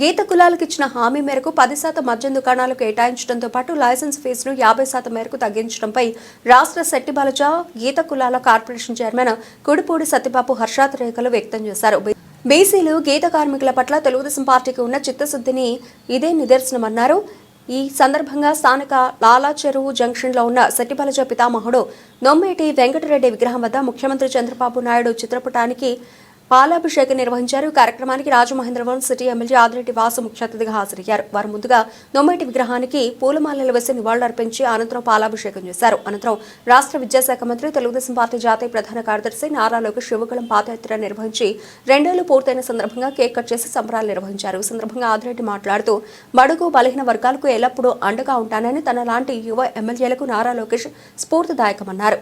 గీత కులాలకు ఇచ్చిన హామీ మేరకు పది శాతం మద్యం దుకాణాలు కేటాయించడంతో పాటు లైసెన్స్ ఫీజును యాభై శాతం మేరకు తగ్గించడంపై రాష్ట్ర శెట్టిబాలజ గీత కులాల కార్పొరేషన్ చైర్మన్ కుడిపూడి సత్యబాబు హర్షాతిరేఖలు వ్యక్తం చేశారు. బీసీలు గీత కార్మికుల పట్ల తెలుగుదేశం పార్టీకి ఉన్న చిత్తశుద్ధిని ఇదే నిదర్శనమన్నారు. ఈ సందర్భంగా స్థానిక లాలా చెరువు జంక్షన్లో ఉన్న శెట్టిబలజ పితామహుడు నొమ్మేటి వెంకటరెడ్డి విగ్రహం వద్ద ముఖ్యమంత్రి చంద్రబాబు నాయుడు చిత్రపటానికి పాలాభిషేకం నిర్వహించారు. కార్యక్రమానికి రాజమహేంద్రవరం సిటీ ఎమ్మెల్యే ఆదిరెడ్డి వాసు ముఖ్య అతిథిగా హాజరయ్యారు. వారు ముందుగా నొమ్మటి విగ్రహానికి పూలమాలలు వేసి నివాళులర్పించి అనంతరం పాలాభిషేకం చేశారు. అనంతరం రాష్ట్ర విద్యాశాఖ మంత్రి తెలుగుదేశం పార్టీ జాతీయ ప్రధాన కార్యదర్శి నారా లోకేష్ శివగళం పాదయాత్ర నిర్వహించి రెండేళ్ళు పూర్తయిన సందర్భంగా కేక్ కట్ చేసి సంబరాలు నిర్వహించారు. సందర్భంగా ఆదిరెడ్డి మాట్లాడుతూ బడుగు బలహీన వర్గాలకు ఎల్లప్పుడూ అండగా ఉంటానని తన లాంటి యువ ఎమ్మెల్యేలకు నారా లోకేష్ స్ఫూర్తిదాయకమన్నారు.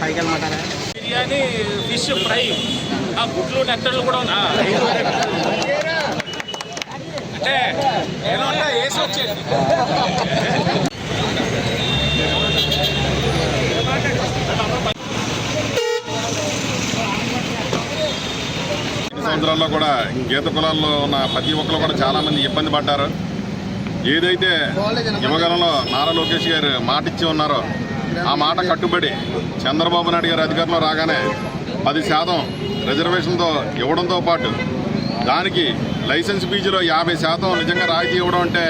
పైకి వెళ్ళమంటారా? బిర్యానీ ఫిష్ ఫ్రై ఆ గుడ్లు నెత్తళ్ళు కూడా ఉన్నా. అంటే ఏదో వేసి వచ్చేది సంవత్సరాల్లో కూడా గీత కులాల్లో ఉన్న ప్రతి ఒక్కరు కూడా చాలా మంది ఇబ్బంది పడ్డారు. ఏదైతే యువగలంలో నారా లోకేష్ గారు మాట ఇచ్చి ఉన్నారో ఆ మాట కట్టుబడి చంద్రబాబు నాయుడు గారు అధికారంలో రాగానే పది శాతం రిజర్వేషన్తో ఇవ్వడంతో పాటు దానికి లైసెన్స్ ఫీజులో యాభై శాతం నిజంగా రాయితీ ఇవ్వడం అంటే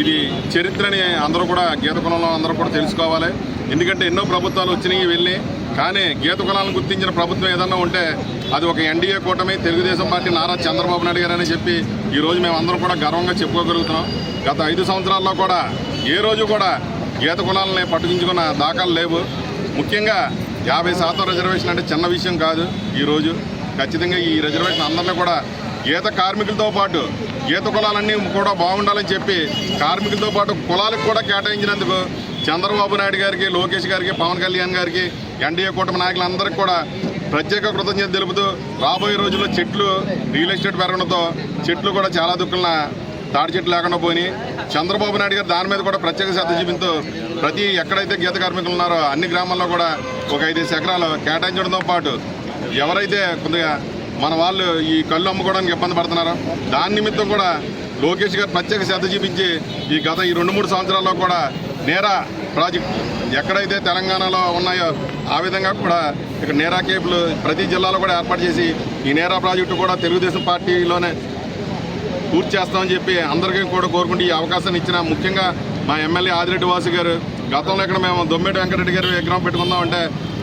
ఇది చరిత్రని అందరూ కూడా గీత కులంలో అందరూ కూడా తెలుసుకోవాలి. ఎందుకంటే ఎన్నో ప్రభుత్వాలు వచ్చినాయి వెళ్ళి కానీ గీత కులాలను గుర్తించిన ప్రభుత్వం ఏదన్నా ఉంటే అది ఒక ఎన్డీఏ కూటమి తెలుగుదేశం పార్టీ నారా చంద్రబాబు నాయుడు గారు అని చెప్పి ఈరోజు మేము అందరం కూడా గర్వంగా చెప్పుకోగలుగుతున్నాం. గత ఐదు సంవత్సరాల్లో కూడా ఏ రోజు కూడా గీత గుణాలని పట్టుకుంచుకున్న దాఖలు లేవు. ముఖ్యంగా యాభై శాతం రిజర్వేషన్ అంటే చిన్న విషయం కాదు ఈరోజు. ఖచ్చితంగా ఈ రిజర్వేషన్ అందరినీ కూడా గీత కార్మికులతో పాటు గీత కులాలన్నీ కూడా బాగుండాలని చెప్పి కార్మికులతో పాటు కులాలకు కూడా కేటాయించినందుకు చంద్రబాబు నాయుడు గారికి లోకేష్ గారికి పవన్ కళ్యాణ్ గారికి ఎన్డీఏ కూటమి నాయకులందరికీ కూడా ప్రత్యేక కృతజ్ఞత తెలుపుతూ రాబోయే రోజుల్లో చెట్లు రియల్ ఎస్టేట్ పెరగడంతో చెట్లు కూడా చాలా దుక్కుల తాడి చెట్లు లేకుండా పోయినాయి చంద్రబాబు నాయుడు గారు దాని మీద కూడా ప్రత్యేక శ్రద్ధ చూపిస్తూ ప్రతి ఎక్కడైతే గీత కార్మికులు ఉన్నారో అన్ని గ్రామాల్లో కూడా ఒక ఐదు ఎకరాలు కేటాయించడంతో పాటు ఎవరైతే కొద్దిగా మన వాళ్ళు ఈ కళ్ళు అమ్ముకోవడానికి ఇబ్బంది పడుతున్నారు దాని నిమిత్తం కూడా లోకేష్ గారు ప్రత్యేక శ్రద్ధ చూపించి ఈ గత ఈ రెండు మూడు సంవత్సరాల్లో కూడా నేరా ప్రాజెక్ట్ ఎక్కడైతే తెలంగాణలో ఉన్నాయో ఆ విధంగా కూడా ఇక్కడ నేరా కేబుల్ ప్రతి జిల్లాలో కూడా ఏర్పాటు చేసి ఈ నేరా ప్రాజెక్టు కూడా తెలుగుదేశం పార్టీలోనే పూర్తి చేస్తామని చెప్పి అందరికీ కూడా కోరుకుంటూ ఈ అవకాశాన్ని ఇచ్చిన ముఖ్యంగా మా ఎమ్మెల్యే ఆదిరెడ్డి వాసు గారు గతంలో ఇక్కడ మేము దొమ్మిటి వెంకటరెడ్డి గారు విగ్రహం పెట్టుకుందామంటే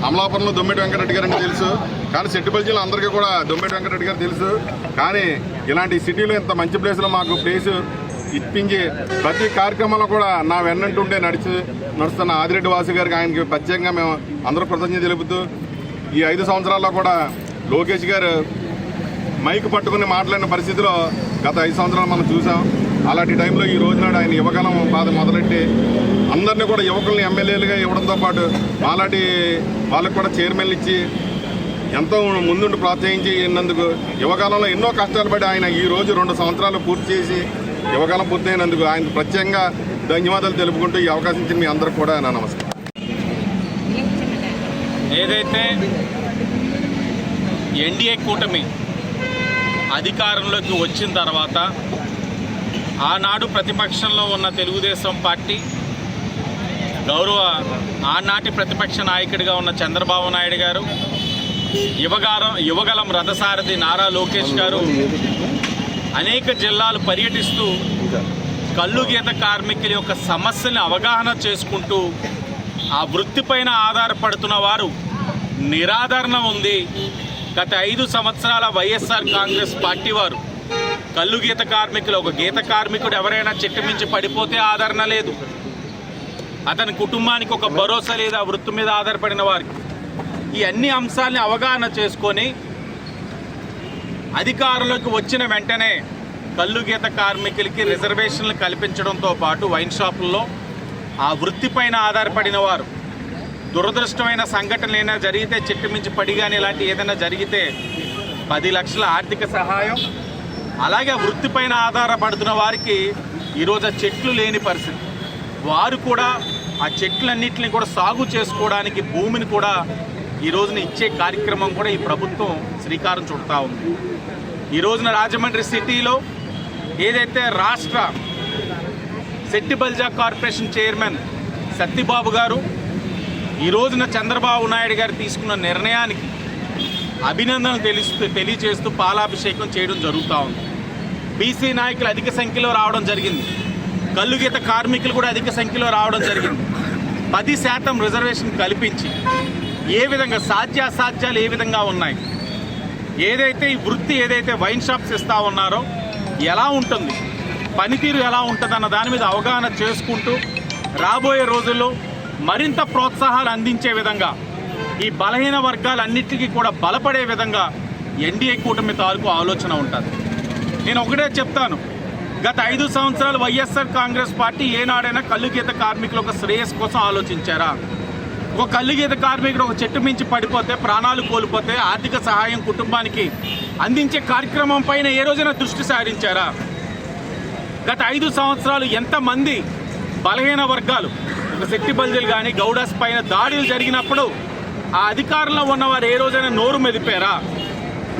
అమలాపురంలో దొమ్మిటి వెంకటరెడ్డి గారు అంటే తెలుసు. కానీ సెట్టిపల్లి జిల్లా అందరికీ కూడా దొమ్మిటి వెంకటరెడ్డి గారు తెలుసు. కానీ ఇలాంటి సిటీలో ఇంత మంచి ప్లేస్లో మాకు ప్లేస్ ఇప్పించి ప్రతి కార్యక్రమంలో కూడా నా వెన్నంటుంటే నడిచి నడుస్తున్న ఆదిరెడ్డి వాసు గారికి ఆయనకి ప్రత్యేకంగా మేము అందరూ కృతజ్ఞత తెలుపుతూ ఈ ఐదు సంవత్సరాల్లో కూడా లోకేష్ గారు మైక్ పట్టుకుని మాట్లాడిన పరిస్థితిలో గత ఐదు సంవత్సరాలు మనం చూసాం. అలాంటి టైంలో ఈ రోజు నాడు ఆయన యువకాలం బాధ మొదలెట్టి అందరినీ కూడా యువకుల్ని ఎమ్మెల్యేలుగా ఇవ్వడంతో పాటు అలాంటి వాళ్ళకు కూడా చైర్మన్లు ఇచ్చి ఎంతో ముందుండి ప్రోత్సహించి ఇన్నందుకు యువకాలంలో ఎన్నో కష్టాలు పడి ఆయన ఈ రోజు రెండు సంవత్సరాలు పూర్తి చేసి యువకాలం పూర్తయినందుకు ఆయన ప్రత్యేకంగా ధన్యవాదాలు తెలుపుకుంటూ ఈ అవకాశం ఇచ్చిన మీ అందరికి కూడా నా నమస్కారం. ఏదైతే ఎన్డీఏ కూటమి అధికారంలోకి వచ్చిన తర్వాత ఆనాడు ప్రతిపక్షంలో ఉన్న తెలుగుదేశం పార్టీ గౌరవ ఆనాటి ప్రతిపక్ష నాయకుడిగా ఉన్న చంద్రబాబు నాయుడు గారు యువగారం యువగలం రథసారథి నారా లోకేష్ గారు అనేక జిల్లాలు పర్యటిస్తూ కళ్ళు గీత కార్మికుల యొక్క సమస్యల్ని అవగాహన చేసుకుంటూ ఆ వృత్తిపైన ఆధారపడుతున్న వారు నిరాదరణ ఉంది. గత ఐదు సంవత్సరాల వైఎస్ఆర్ కాంగ్రెస్ పార్టీ వారు కళ్ళు గీత కార్మికులు ఒక గీత కార్మికుడు ఎవరైనా చెట్టు మించి పడిపోతే ఆదరణ లేదు. అతని కుటుంబానికి ఒక భరోసా లేదు ఆ వృత్తి మీద ఆధారపడిన వారికి ఈ అన్ని అంశాలని అవగాహన చేసుకొని అధికారంలోకి వచ్చిన వెంటనే కళ్ళు గీత కార్మికులకి రిజర్వేషన్లు కల్పించడంతో పాటు వైన్ షాపుల్లో ఆ వృత్తిపైన ఆధారపడిన వారు దురదృష్టమైన సంఘటనలు అయినా జరిగితే చెట్టు మించి పడి కానీ ఇలాంటి ఏదైనా జరిగితే పది లక్షల ఆర్థిక సహాయం అలాగే వృత్తిపైన ఆధారపడుతున్న వారికి ఈరోజు చెట్లు లేని పరిస్థితి. వారు కూడా ఆ చెట్లన్నింటినీ కూడా సాగు చేసుకోవడానికి భూమిని కూడా ఈ రోజున ఇచ్చే కార్యక్రమం కూడా ఈ ప్రభుత్వం శ్రీకారం చుడతా ఉంది. ఈ రోజున రాజమండ్రి సిటీలో ఏదైతే రాష్ట్ర శెట్టి బల్జా కార్పొరేషన్ చైర్మన్ సత్యబాబు గారు ఈ రోజున చంద్రబాబు నాయుడు గారు తీసుకున్న నిర్ణయానికి అభినందనలు తెలుస్తూ తెలియజేస్తూ పాలాభిషేకం చేయడం జరుగుతూ ఉంది. బీసీ నాయకులు అధిక సంఖ్యలో రావడం జరిగింది. కల్లుగీత కార్మికులు కూడా అధిక సంఖ్యలో రావడం జరిగింది. పది శాతం రిజర్వేషన్ కల్పించి ఏ విధంగా సాధ్యాసాధ్యాలు ఏ విధంగా ఉన్నాయి? ఏదైతే ఈ వృత్తి ఏదైతే వైన్ షాప్స్ ఇస్తా ఉన్నారో ఎలా ఉంటుంది? పనితీరు ఎలా ఉంటుంది అన్న దాని మీద అవగాహన చేసుకుంటూ రాబోయే రోజుల్లో మరింత ప్రోత్సాహాలు అందించే విధంగా ఈ బలహీన వర్గాలన్నిటికీ కూడా బలపడే విధంగా ఎన్డీఏ కూటమి తాలూకు ఆలోచన ఉంటుంది. నేను ఒకటే చెప్తాను. గత ఐదు సంవత్సరాలు వైఎస్ఆర్ కాంగ్రెస్ పార్టీ ఏనాడైనా కల్లుగీత కార్మికుల ఒక శ్రేయస్ కోసం ఆలోచించారా? ఒక కల్లుగీత కార్మికుడు ఒక చెట్టు మించి పడిపోతే ప్రాణాలు కోల్పోతే ఆర్థిక సహాయం కుటుంబానికి అందించే కార్యక్రమం పైన ఏ రోజైనా దృష్టి సారించారా? గత ఐదు సంవత్సరాలు ఎంతమంది బలహీన వర్గాలు శక్తి బల్జలు కానీ గౌడాస్ పైన దాడులు జరిగినప్పుడు ఆ అధికారంలో ఉన్నవారు ఏ రోజైనా నోరు మెదిపారా?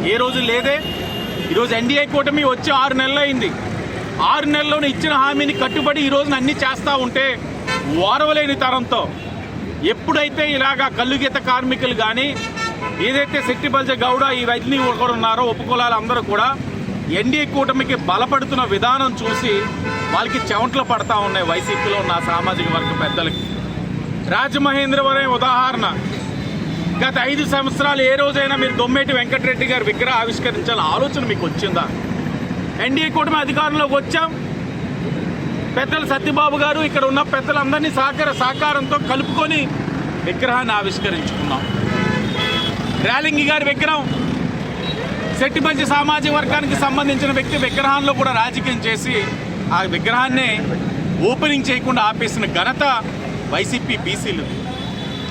ఏ రోజు లేదే? ఈరోజు ఎన్డీఏ కూటమి వచ్చి ఆరు నెలలు అయింది. ఆరు నెలల్లోనే ఇచ్చిన హామీని కట్టుబడి ఈ రోజున అన్ని చేస్తూ ఉంటే ఓరవలేని తరంతో ఎప్పుడైతే ఇలాగా కల్లుగీత కార్మికులు కానీ ఏదైతే శక్తి బల్జ గౌడ ఇవన్నీ ఒకరు ఉన్నారో ఉపకులాలు అందరూ కూడా ఎన్డీఏ కూటమికి బలపడుతున్న విధానం చూసి వాళ్ళకి చెమట్లు పడతా ఉన్నాయి వైసీపీలో ఉన్న సామాజిక వర్గ పెద్దలకి. రాజమహేంద్రవరం ఉదాహరణ. గత ఐదు సంవత్సరాలు ఏ రోజైనా మీరు దొమ్మేటి వెంకటరెడ్డి గారి విగ్రహ ఆవిష్కరించాలని ఆలోచన మీకు వచ్చిందా? ఎన్డీఏ కూటమి అధికారంలోకి వచ్చాం. పెద్దలు సత్యబాబు గారు ఇక్కడ ఉన్న పెద్దలందరినీ సహకార సహకారంతో కలుపుకొని విగ్రహాన్ని ఆవిష్కరించుకున్నాం. ర్యాలింగి గారి విగ్రహం. శెట్టిపంచి సామాజిక వర్గానికి సంబంధించిన వ్యక్తి విగ్రహాల్లో కూడా రాజకీయం చేసి ఆ విగ్రహాన్ని ఓపెనింగ్ చేయకుండా ఆపేసిన ఘనత వైసీపీ బీసీలు.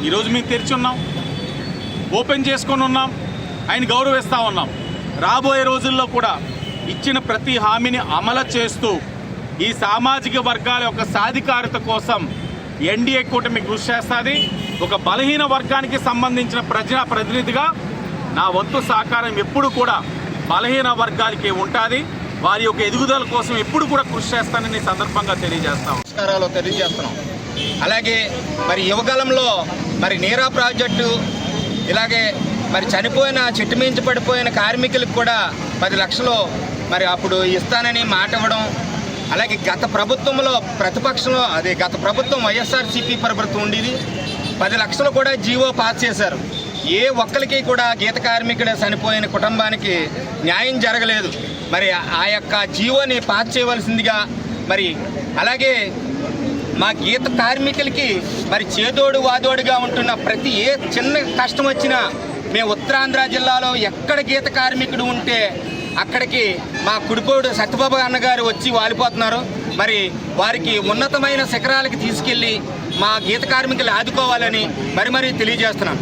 ఈరోజు మేము తెరిచి ఉన్నాం. ఓపెన్ చేసుకొని ఉన్నాం. ఆయన గౌరవిస్తూ ఉన్నాం. రాబోయే రోజుల్లో కూడా ఇచ్చిన ప్రతి హామీని అమలు చేస్తూ ఈ సామాజిక వర్గాల యొక్క సాధికారత కోసం ఎన్డీఏ కూటమి కృషి చేస్తుంది. ఒక బలహీన వర్గానికి సంబంధించిన ప్రజా ప్రతినిధిగా నా వంతు సహకారం ఎప్పుడు కూడా బలహీన వర్గాలకి ఉంటుంది. వారి యొక్క ఎదుగుదల కోసం ఎప్పుడు కూడా కృషి చేస్తానని సందర్భంగా తెలియజేస్తాం. నమస్కారాలు తెలియజేస్తున్నాం. అలాగే మరి యువకాలంలో మరి నీరా ప్రాజెక్టు ఇలాగే మరి చనిపోయిన చెట్టు మించి పడిపోయిన కార్మికులకు కూడా పది లక్షలు మరి అప్పుడు ఇస్తానని మాట ఇవ్వడం అలాగే గత ప్రభుత్వంలో ప్రతిపక్షంలో అదే గత ప్రభుత్వం వైఎస్ఆర్సీపీ ప్రభుత్వం ఉండేది. పది లక్షలు కూడా జీవో పాస్ చేశారు. ఏ ఒక్కరికి కూడా గీత కార్మికుడు చనిపోయిన కుటుంబానికి న్యాయం జరగలేదు. మరి ఆ యొక్క జీవోని పాస్ చేయవలసిందిగా మరి అలాగే మా గీత కార్మికులకి మరి చేదోడు వాదోడుగా ఉంటున్న ప్రతి ఏ చిన్న కష్టం వచ్చినా మేము ఉత్తరాంధ్ర జిల్లాలో ఎక్కడ గీత కార్మికుడు ఉంటే అక్కడికి మా కుడిపోడు సత్యబాబు అన్నగారు వచ్చి వాలిపోతున్నారు. మరి వారికి ఉన్నతమైన శిఖరాలకి తీసుకెళ్ళి మా గీత కార్మికులు ఆదుకోవాలని మరి మరీ తెలియజేస్తున్నాను.